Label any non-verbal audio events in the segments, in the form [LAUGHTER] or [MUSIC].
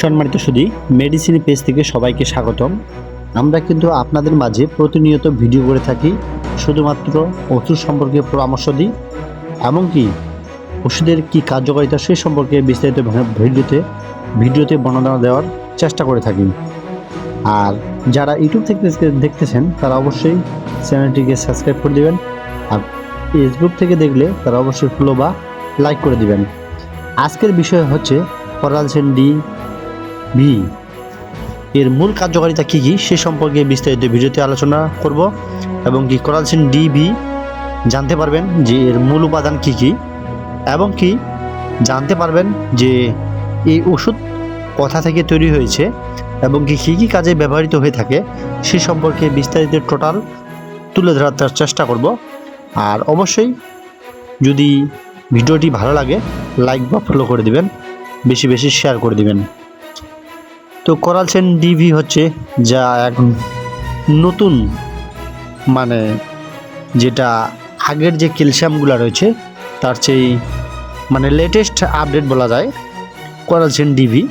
সম্মানিত সুদী medicine page থেকে সবাইকে স্বাগতম। আমরা কিন্তু আপনাদের মাঝে প্রতিনিয়ত ভিডিও করে থাকি, শুধুমাত্র ওষুধ সম্পর্কে পরামর্শ দিই, এমনকি ওষুধের কী কার্যকারিতা সেই সম্পর্কে বিস্তারিত ভিডিওতে ভিডিওতে বর্ণনা দেওয়ার চেষ্টা করে থাকি। আর যারা ইউটিউব থেকে দেখতেছেন, তারা অবশ্যই চ্যানেলটিকে সাবস্ক্রাইব করে দেবেন, আর ফেসবুক থেকে দেখলে তারা অবশ্যই ফলো বা লাইক করে দিবেন। আজকের বিষয় হচ্ছে, পরালসেন ডি ভি এর মূল কার্যকারিতা কী কী? সে সম্পর্কে বিস্তারিত ভিডিওতে আলোচনা করব এবং কি কোরালসিন ডিভি জানতে পারবেন যে এর মূল উপাদান কী কী এবং কি জানতে পারবেন যে এই ওষুধ কথা থেকে তৈরি হয়েছে এবং কি কী কী কাজে ব্যবহৃত হয়ে থাকে সে সম্পর্কে বিস্তারিত টোটাল তুলে ধরার চেষ্টা করব। আর অবশ্যই যদি ভিডিওটি ভালো লাগে, লাইক বা ফলো করে দিবেন, বেশি বেশি শেয়ার করে দিবেন। তো করালসেন ডিভি হচ্ছে, যা এক নতুন মানে যেটা আগের যে ক্যালসিয়ামগুলো রয়েছে, তার চেয়ে মানে লেটেস্ট আপডেট বলা যায় করালসেন ডিভি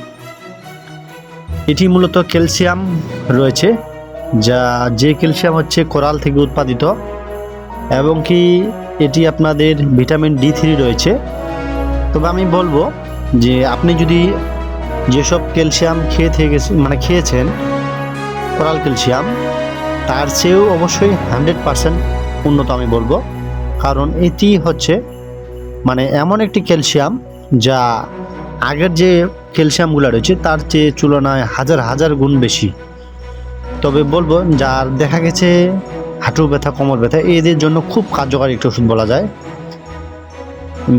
এটি মূলত ক্যালসিয়াম রয়েছে, যা যে ক্যালসিয়াম হচ্ছে কোরাল থেকে উৎপাদিত, এবং কি এটি আপনাদের ভিটামিন ডি থ্রি রয়েছে। তবে আমি বলব যে আপনি যদি যেসব ক্যালসিয়াম খেয়ে থেকে মানে খেয়েছেন কোরাল ক্যালসিয়াম, তার চেয়েও অবশ্যই হান্ড্রেড পারসেন্ট উন্নত আমি বলব। কারণ এটি হচ্ছে মানে এমন একটি ক্যালসিয়াম যা আগের যে ক্যালসিয়ামগুলো রয়েছে, তার চেয়ে তুলনায় হাজার হাজার গুণ বেশি। তবে বলব, যার দেখা গেছে হাঁটু ব্যথা, কোমর ব্যথা, এদের জন্য খুব কার্যকারী একটা ওষুধ বলা যায়।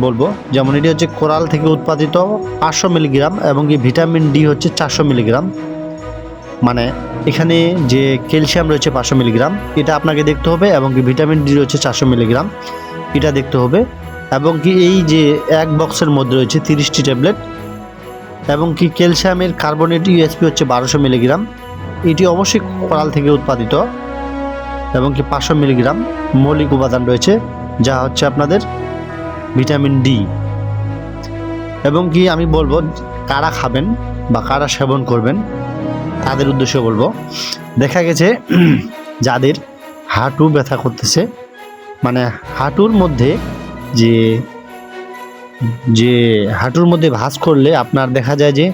বলব, যেমন এটি হচ্ছে কোরাল থেকে উৎপাদিত পাঁচশো মিলিগ্রাম এবং কি ভিটামিন ডি হচ্ছে চারশো মিলিগ্রাম। মানে এখানে যে ক্যালসিয়াম রয়েছে পাঁচশো মিলিগ্রাম, এটা আপনাকে দেখতে হবে এবং কি ভিটামিন ডি রয়েছে চারশো মিলিগ্রাম, এটা দেখতে হবে। এবং কি এই যে এক বক্সের মধ্যে রয়েছে তিরিশটি ট্যাবলেট এবং কি ক্যালসিয়ামের কার্বনেট ইউএসপি হচ্ছে বারোশো মিলিগ্রাম, এটি অবশ্যই কোরাল থেকে উৎপাদিত এবং কি পাঁচশো মিলিগ্রাম মৌলিক উপাদান রয়েছে, যা হচ্ছে আপনাদের ভিটামিন ডি এবং কি আমি বলব, কারা খাবেন বা কারা সেবন করবেন, তাদের উদ্দেশ্যে বলব, দেখা গেছে [CLEARS THROAT] যাদের হাঁটু ব্যথা করতেছে মানে হাঁটুর মধ্যে যে যে হাঁটুর মধ্যে ভাঁজ করলে আপনার দেখা যায় যে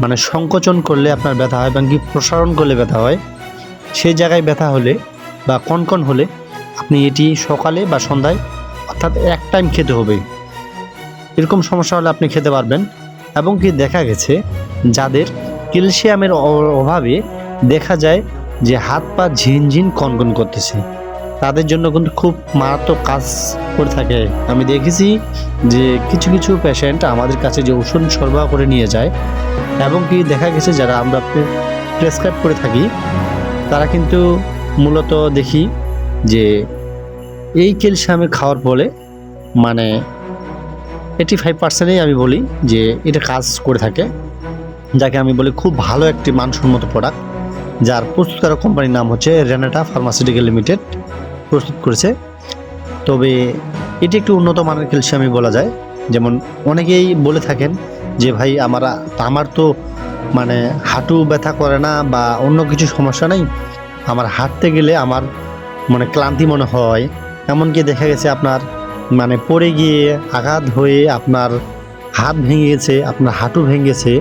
মানে সংকোচন করলে আপনার ব্যথা হয় এবং কি প্রসারণ করলে ব্যথা হয় সেই জায়গায় ব্যথা হলে বা কনকন হলে আপনি এটি সকালে বা সন্ধ্যায় অর্থাৎ এক টাইম খেতে হবে। এরকম সমস্যা হলে আপনি খেতে পারবেন। এবং কি দেখা গেছে, যাদের ক্যালসিয়ামের অভাবে দেখা যায় যে হাত পা ঝিনঝিন কনকন করতেছে। তাদের জন্য কিন্তু খুব মারাত্মক কাজ করে থাকে। আমি দেখেছি যে কিছু কিছু পেশেন্ট আমাদের কাছে যে ওষুধ সরবরাহ করে নিয়ে যায়, এবং কি দেখা গেছে যারা আমরা প্রেসক্রাইব করে থাকি, তারা কিন্তু মূলত দেখি যে এই ক্যালসিয়ামে খাওয়ার ফলে মানে এইটি ফাইভ পার্সেন্টেই আমি বলি যে এটা কাজ করে থাকে। যাকে আমি বলি খুব ভালো একটি মানসম্মত প্রোডাক্ট যার প্রস্তুতকারক কোম্পানির নাম হচ্ছে রেনাটা ফার্মাসিউটিক্যাল লিমিটেড প্রস্তুত করেছে। তবে এটি একটি উন্নত মানের ক্যালসিয়ামই বলা যায়। যেমন অনেকেই বলে থাকেন যে, ভাই, আমার আমার তো মানে হাঁটু ব্যথা করে না বা অন্য কিছু সমস্যা নেই। আমার হাঁটতে গেলে আমার মানে ক্লান্তি মনে হয় এমনকি দেখা গেছে আপনার মানে পড়ে গিয়ে আঘাত হয়ে আপনার হাত ভেঙে গেছে, আপনার হাঁটু ভেঙে গেছে,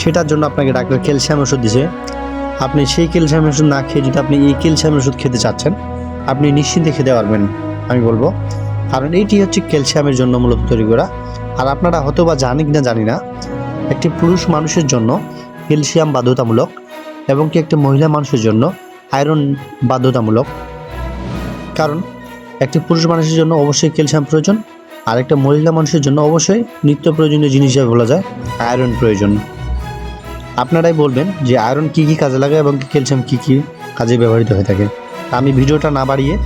সেটার জন্য আপনাকে ডাক্তার ক্যালসিয়াম ওষুধ দিছে। আপনি সেই ক্যালসিয়াম ওষুধ না খেয়ে যদি আপনি এই ক্যালসিয়াম ওষুধ খেতে চাচ্ছেন, আপনি নিশ্চিন্তে খেতে পারবেন, আমি বলব। কারণ এইটি হচ্ছে ক্যালসিয়ামের জন্য মূলত তৈরি করা। আর আপনারা হয়তো বা জানি না জানি না, একটি পুরুষ মানুষের জন্য ক্যালসিয়াম বাধ্যতামূলক এবং কি একটি মহিলা মানুষের জন্য আয়রন বাধ্যতামূলক। কারণ একটি পুরুষ মানুষের জন্য অবশ্যই ক্যালসিয়াম প্রয়োজন আর একটা মহিলা মানুষের জন্য অবশ্যই নিত্য প্রয়োজনীয় জিনিস হিসাবে বলা যায়, আয়রন প্রয়োজন। আপনারাই বলবেন যে আয়রন কী কী কাজে লাগে এবং ক্যালসিয়াম কী কী কাজে ব্যবহৃত হয়ে থাকে। আমি ভিডিওটা না বাড়িয়ে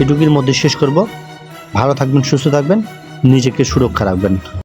এটুকির মধ্যে শেষ করব। ভালো থাকবেন, সুস্থ থাকবেন, নিজেকে সুরক্ষা রাখবেন।